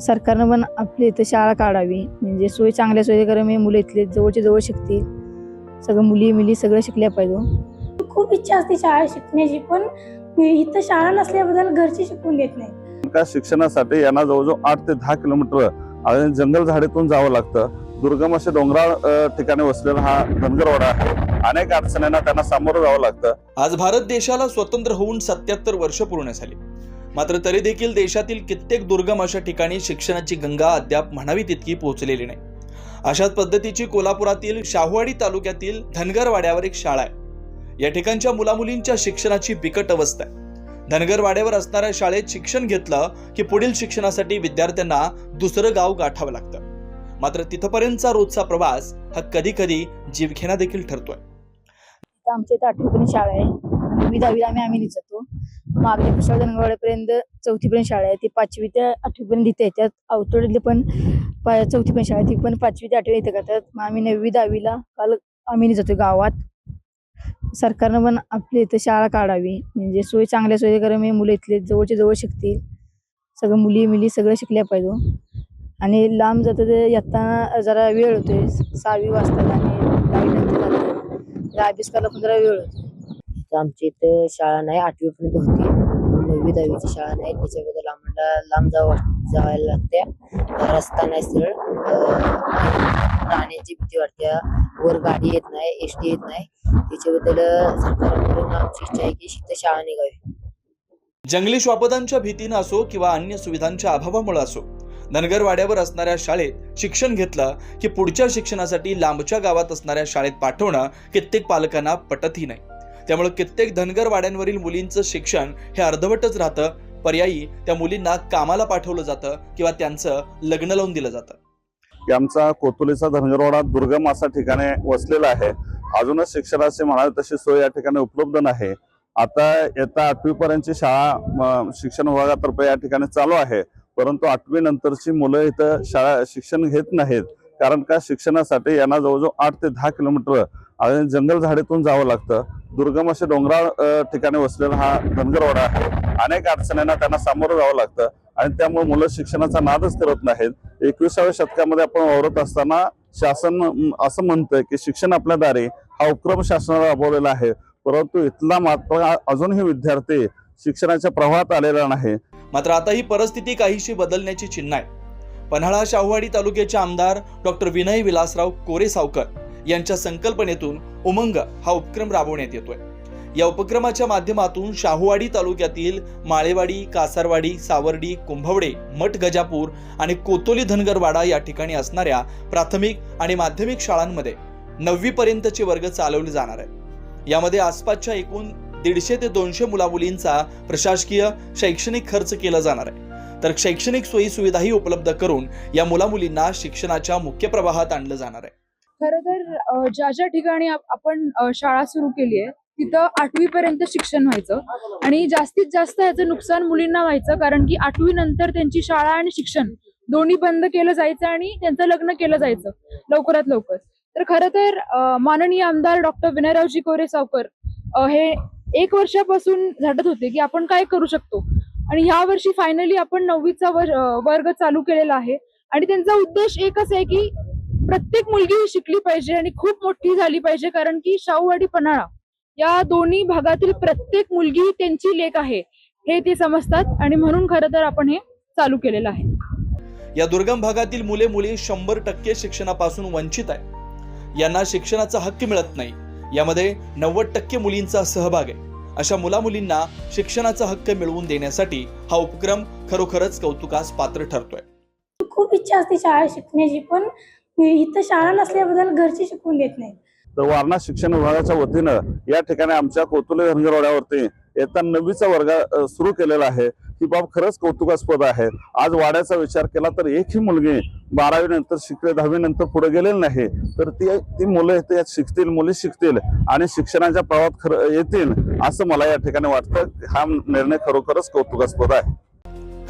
सरकारनं पण आपल्या इथं शाळा काढावी. म्हणजे सोय चांगल्या सोयी करा म्हणजे मुलं इथले जवळचे जवळ शिकतील. सगळं मुली मुली सगळं शिकल्या पाहिजे खूप इच्छा असते शाळा शिकण्याची पण इथं शाळा नसल्याबद्दल घरचे शिकवून देत नाही. का शिक्षणासाठी यांना जवळजवळ आठ ते दहा किलोमीटर जंगल झाडीतून जावं लागतं. दुर्गम असे डोंगराळ ठिकाणी वसलेला हा धनगरवाडा आहे. अनेक अडचणींना त्यांना सामोरं जावं लागतं. आज भारत देशाला स्वतंत्र होऊन सत्याहत्तर वर्ष पूर्ण झाली. मात्र तरी देखील देशातील कित्येक दुर्गम अशा ठिकाणी शिक्षणाची गंगा अद्याप म्हणावी तितकी पोहोचलेली नाही. अशाच पद्धतीची कोल्हापुरातील शाहूवाडी तालुक्यातील धनगरवाड्यावर एक शाळा आहे. या ठिकाणच्या मुलामुलींच्या शिक्षणाची बिकट अवस्था आहे. धनगरवाड्यावर असणाऱ्या शाळेत शिक्षण घेतलं की पुढील शिक्षणासाठी विद्यार्थ्यांना दुसरं गाव गाठावं लागतं. मात्र तिथपर्यंतचा रोजचा प्रवास हा कधी कधी जीवघेणा देखील ठरतोय. आमच्या इथं आठवीपर्यंत शाळा आहे. दहावीला आम्ही आम्ही जातो मागणी पिशा धनगरवाड्यापर्यंत चौथीपर्यंत शाळा आहे. ती पाचवी ते आठवीपर्यंत इथे त्यात अवतडले पण पा- चौथीपर्यंत शाळा आहे. ती पण पाचवी ते आठवी इथे करतात. मग आम्ही नववी दहावीला काल आम्ही जातो गावात. सरकारनं पण आपल्या इथं शाळा काढावी. म्हणजे सोय चांगल्या सोयी करा मी मुलं इथले जवळचे जवळ शिकतील. सगळं मुली मुली सगळं शिकल्या पाहिजे हो. आणि लांब जातं ते येताना जरा वेळ होतोय. सहावी वाजतात आणि दहावी नंतर जातात अभ्यास करायला पण जरा वेळ होतो आमची आमच्या इथं शाळा नाही आठवीपर्यंत होती. नववी दहावीची शाळा नाही त्याच्याबद्दल आम्हाला लांब जावं जावायला लागते रस्ता नाही सरळ. राहण्याची भीती वाटते. वर गाडी येत नाही एस टी येत नाही. त्याच्याबद्दल सरकारकडून आमची इच्छा आहे की तिथं शाळा निघावी. जंगली श्वापदांच्या भीतीनं असो किंवा अन्य सुविधांच्या अभावामुळे असो धनगरवाड्यावर असणाऱ्या शाळेत शिक्षण घेतलं की पुढच्या शिक्षणासाठी लांबच्या गावात असणाऱ्या शाळेत पाठवणं कित्येक पालकांना पटतही नाही. त्यामुळे कित्येक धनगर वाड्यांवरील मुलींचं शिक्षण हे अर्धवटच राहतं. पर्यायी त्या मुलींना कामाला पाठवलं जातं किंवा त्यांचं लग्न लावून दिलं जातं. आमचा कोतुलीचा धनगरवाडा दुर्गम असा ठिकाणी वसलेला आहे. अजूनच शिक्षणाची म्हणावी तशी सोय या ठिकाणी उपलब्ध नाही. आता येता आठवीपर्यंतची शाळा शिक्षण विभागातर्फे या ठिकाणी चालू आहे. परंतु आठवी नंतरची मुलं इथं शाळा शिक्षण घेत नाहीत. कारण का? शिक्षणासाठी यांना जवळजवळ आठ ते दहा किलोमीटर आणि जंगल झाडीतून जावं लागतं. दुर्गम असे डोंगराळ ठिकाणी वसलेला हा धनगरवाडा आहे. अनेक अडचणींना त्यांना सामोरं जावं लागतं आणि त्यामुळे मुलं शिक्षणाचा नादच करत नाहीत. एकविसाव्या शतकामध्ये आपण वावरत असताना शासन असं म्हणतंय की शिक्षण आपल्या दारी हा उपक्रम शासनाला राबवलेला आहे. परंतु इथला मात्र अजूनही विद्यार्थी शिक्षणाच्या प्रवाहात आलेला नाही. मात्र आता ही परिस्थिती काहीशी बदलण्याची चिन्ह आहे. पन्हाळा शाहूवाडी तालुक्याचे आमदार डॉक्टर विनय विलासराव कोरे सावकर यांच्या संकल्पनेतून उमंग हा उपक्रम राबवण्यात येतोय. या उपक्रमाच्या माध्यमातून शाहूवाडी तालुक्यातील माळेवाडी कासारवाडी सावर्डी कुंभवडे मठ गजापूर आणि कोतोली धनगरवाडा या ठिकाणी असणाऱ्या प्राथमिक आणि माध्यमिक शाळांमध्ये नववीपर्यंतचे वर्ग चालवले जाणार आहे यामध्ये आसपासच्या एकूण दीडशे ते दोनशे मुलामुलींचा प्रशासकीय शैक्षणिक खर्च केला जाणार आहे. तर शैक्षणिक सोयी सुविधाही उपलब्ध करून या मुलामुलींना शिक्षणाच्या मुख्य प्रवाहात आणलं जाणार आहे. खरं तर ज्या ज्या ठिकाणी आपण शाळा सुरू केली आहे तिथं आठवी पर्यंत शिक्षण व्हायचं. आणि जास्तीत जास्त याचं नुकसान मुलींना व्हायचं कारण की आठवी नंतर त्यांची शाळा आणि शिक्षण दोन्ही बंद केलं जायचं आणि त्यांचं लग्न केलं जायचं लवकरात लवकर. तर खरं तर माननीय आमदार डॉक्टर विनयरावजी कोरे सावकर हे एक वर्षापासून झटत होते की आपण काय करू शकतो? आणि ह्या वर्षी फायनली आपण नववीचा वर्ग चालू केलेला आहे. आणि त्यांचा उद्देश एकच आहे की प्रत्येक मुलगी ही शिकली पाहिजे आणि खूप मोठी झाली पाहिजे कारण की शाहूवाडी पन्हाळा या दोन्ही भागातील प्रत्येक मुलगी ही त्यांची लेख आहे हे ते समजतात आणि म्हणून खरं तर आपण हे चालू केलेलं आहे. या दुर्गम भागातील मुले मुली शंभर टक्के शिक्षणापासून वंचित आहे यांना शिक्षणाचा हक्क मिळत नाही. यामध्ये नव्वद टक्के मुलींचा सहभाग आहे. अशा मुलामुलींना शिक्षणाचा हक्क मिळवून देण्यासाठी हा उपक्रम खरोखरच कौतुकास पात्र ठरतोय. खूप इच्छा असते शाळा शिकण्याची पण इथं शाळा नसल्याबद्दल घरचे शिकवून देत नाही तर वारणा शिक्षण विभागाच्या वतीनं या ठिकाणी आमच्या कोतुले धनगरवाड्यावरती येता नववीचा वर्ग सुरू केलेला आहे. ही बाब खरंच कौतुकास्पद आहे. आज वाड्याचा विचार केला तर एकही मुलगी बारावी नंतर शिकले दहावी नंतर पुढे गेलेली नाही. तर ती ती मुलं इथे यात शिकतील मुली शिकतील आणि शिक्षणाच्या प्रवाहात खरं येतील असं मला या ठिकाणी वाटतं. हा निर्णय खरोखरच कौतुकास्पद आहे.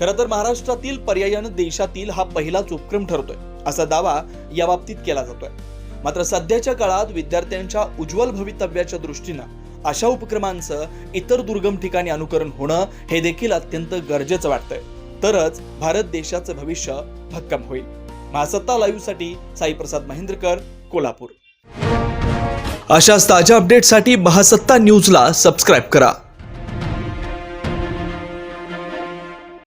खरं तर महाराष्ट्रातील पर्यायानं देशातील हा पहिलाच उपक्रम ठरतोय. असा दावा या बाबतीत केला जातोय. मात्र सध्याच्या काळात विद्यार्थ्यांच्या उज्ज्वल भवितव्याच्या दृष्टीनं अशा उपक्रमांचं इतर दुर्गम ठिकाणी अनुकरण होणं हे देखील अत्यंत गरजेचं वाटतंय. तरच भारत देशाचं भविष्य भक्कम होईल. महासत्ता लाईव्हसाठी साईप्रसाद महेंद्रकर कोल्हापूर. अशाच ताज्या अपडेटसाठी महासत्ता न्यूजला सबस्क्राईब करा.